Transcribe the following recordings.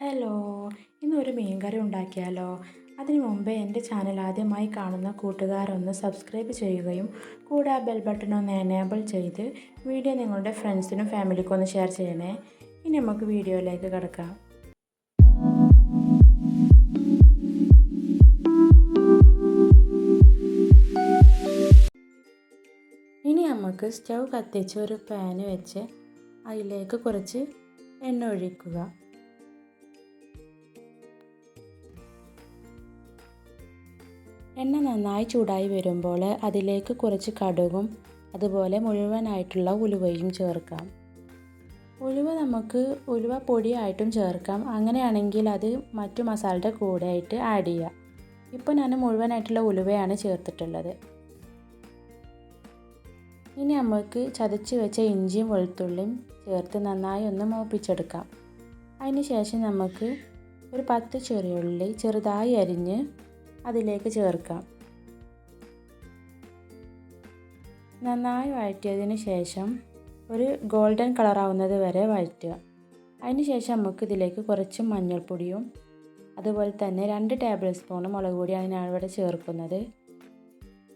Hello ഇന്നൊരു മീൻകറി ഉണ്ടാക്കിയാലോ? അതിനു മുമ്പേ എന്റെ ചാനൽ ആദ്യമായി കാണുന്ന കൂട്ടുകാരൊന്ന് സബ്സ്ക്രൈബ് ചെയ്യുകയും കൂടെ ആ ബെൽ ബട്ടൺ ഒന്ന് എനേബിൾ ചെയ്ത് വീഡിയോ നിങ്ങളുടെ ഫ്രണ്ട്സിനും ഫാമിലിക്കും ഒന്ന് ഷെയർ ചെയ്യണേ. ഇനി നമുക്ക് വീഡിയോയിലേക്ക് കിടക്കാം. ഇനി നമുക്ക് സ്റ്റൗ കത്തിച്ച് ഒരു പാന് വെച്ച് അതിലേക്ക് കുറച്ച് എണ്ണ ഒഴിക്കുക. എണ്ണ നന്നായി ചൂടായി വരുമ്പോൾ അതിലേക്ക് കുറച്ച് കടുകും അതുപോലെ മുഴുവനായിട്ടുള്ള ഉലുവയും ചേർക്കാം. ഉലുവ നമുക്ക് ഉലുവ പൊടിയായിട്ടും ചേർക്കാം. അങ്ങനെയാണെങ്കിൽ അത് മറ്റു മസാലയുടെ കൂടെ ആയിട്ട് ആഡ് ചെയ്യാം. ഇപ്പോൾ ഞാൻ മുഴുവനായിട്ടുള്ള ഉലുവയാണ് ചേർത്തിട്ടുള്ളത്. ഇനി നമുക്ക് ചതച്ച് വെച്ച ഇഞ്ചിയും വെളുത്തുള്ളിയും ചേർത്ത് നന്നായി ഒന്ന് മൂപ്പിച്ചെടുക്കാം. അതിന് ശേഷം നമുക്ക് ഒരു പത്ത് ചെറിയുള്ളി ചെറുതായി അരിഞ്ഞ് അതിലേക്ക് ചേർക്കാം. നന്നായി വഴറ്റിയതിന് ശേഷം ഒരു ഗോൾഡൻ കളറാവുന്നത് വരെ വഴറ്റുക. അതിന് ശേഷം നമുക്ക് ഇതിലേക്ക് കുറച്ച് മഞ്ഞൾപ്പൊടിയും അതുപോലെ തന്നെ രണ്ട് ടേബിൾ സ്പൂൺ മുളക് പൊടിയാണ് ഞാൻ ഇവിടെ ചേർക്കുന്നത്.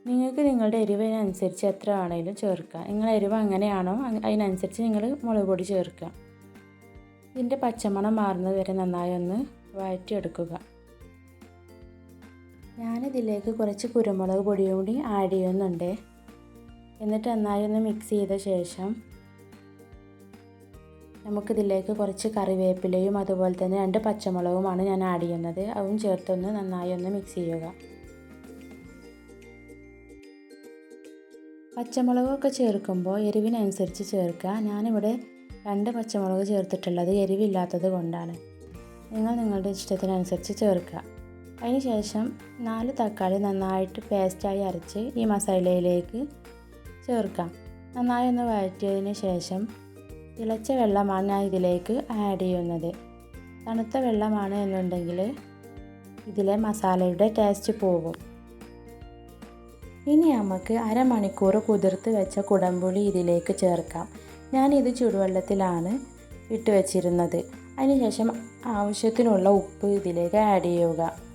നിങ്ങൾക്ക് നിങ്ങളുടെ എരിവിനനുസരിച്ച് എത്ര ആണെങ്കിലും ചേർക്കാം. നിങ്ങളുടെ എരിവ് അങ്ങനെയാണോ അതിനനുസരിച്ച് നിങ്ങൾ മുളക് പൊടി ചേർക്കുക ഇതിന്റെ പച്ചമണം മാറുന്നത് വരെ നന്നായി ഒന്ന് വഴറ്റിയെടുക്കുക. ഞാനിതിലേക്ക് കുറച്ച് കുരുമുളക് പൊടിയും കൂടി ആഡ് ചെയ്യുന്നുണ്ട്. എന്നിട്ട് നന്നായി ഒന്ന് മിക്സ് ചെയ്ത ശേഷം നമുക്കിതിലേക്ക് കുറച്ച് കറിവേപ്പിലയും അതുപോലെ തന്നെ രണ്ട് പച്ചമുളകുമാണ് ഞാൻ ആഡ് ചെയ്യുന്നത്. അതും ചേർത്തൊന്ന് നന്നായി ഒന്ന് മിക്സ് ചെയ്യുക. പച്ചമുളകൊക്കെ ചേർക്കുമ്പോൾ എരിവിനനുസരിച്ച് ചേർക്കുക. ഞാനിവിടെ രണ്ട് പച്ചമുളക് ചേർത്തിട്ടുള്ളത് എരിവില്ലാത്തത് കൊണ്ടാണ്. നിങ്ങൾ നിങ്ങളുടെ ഇഷ്ടത്തിനനുസരിച്ച് ചേർക്കുക. അതിന് ശേഷം നാല് തക്കാളി നന്നായിട്ട് പേസ്റ്റായി അരച്ച് ഈ മസാലയിലേക്ക് ചേർക്കാം. നന്നായി ഒന്ന് വഴറ്റിയതിന് ശേഷം തിളച്ച വെള്ളമാണ് ഞാൻ ഇതിലേക്ക് ആഡ് ചെയ്യുന്നത്. തണുത്ത വെള്ളമാണ് എന്നുണ്ടെങ്കിൽ ഇതിലെ മസാലയുടെ ടേസ്റ്റ് പോകും. ഇനി നമുക്ക് അരമണിക്കൂർ കുതിർത്ത് വെച്ച കുടംപുളി ഇതിലേക്ക് ചേർക്കാം. ഞാനിത് ചുടുവെള്ളത്തിലാണ് ഇട്ട് വെച്ചിരുന്നത്. അതിനുശേഷം ആവശ്യത്തിനുള്ള ഉപ്പ് ഇതിലേക്ക് ആഡ് ചെയ്യുക.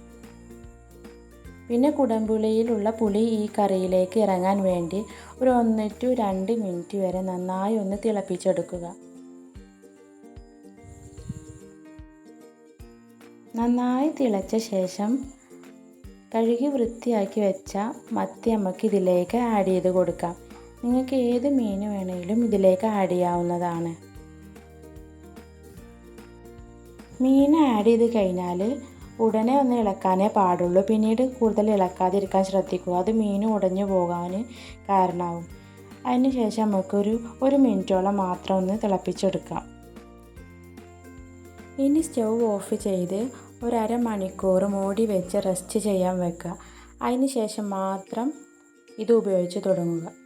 പിന്നെ കുടംപുളിയിലുള്ള പുളി ഈ കറിയിലേക്ക് ഇറങ്ങാൻ വേണ്ടി ഒരു ഒന്ന് ടു രണ്ട് മിനിറ്റ് വരെ നന്നായി ഒന്ന് തിളപ്പിച്ചെടുക്കുക. നന്നായി തിളച്ച ശേഷം കഴുകി വൃത്തിയാക്കി വെച്ച മത്തി നമുക്ക് ഇതിലേക്ക് ആഡ് ചെയ്ത് കൊടുക്കാം. നിങ്ങൾക്ക് ഏത് മീൻ വേണമെങ്കിലും ഇതിലേക്ക് ആഡ് ചെയ്യാവുന്നതാണ്. മീൻ ആഡ് ചെയ്ത് കഴിഞ്ഞാൽ ഉടനെ ഒന്ന് ഇളക്കാനേ പാടുള്ളൂ. പിന്നീട് കൂടുതൽ ഇളക്കാതിരിക്കാൻ ശ്രദ്ധിക്കുക. അത് മീൻ ഉടഞ്ഞു പോകാൻ കാരണമാവും. അതിനുശേഷം നമുക്കൊരു ഒരു മിനിറ്റോളം മാത്രം ഒന്ന് തിളപ്പിച്ചെടുക്കാം. ഇനി സ്റ്റൗ ഓഫ് ചെയ്ത് ഒരു അരമണിക്കൂർ മൂടി വെച്ച് റെസ്റ്റ് ചെയ്യാൻ വെക്കുക. അതിന് ശേഷം മാത്രം ഇത് ഉപയോഗിച്ച് തുടങ്ങുക.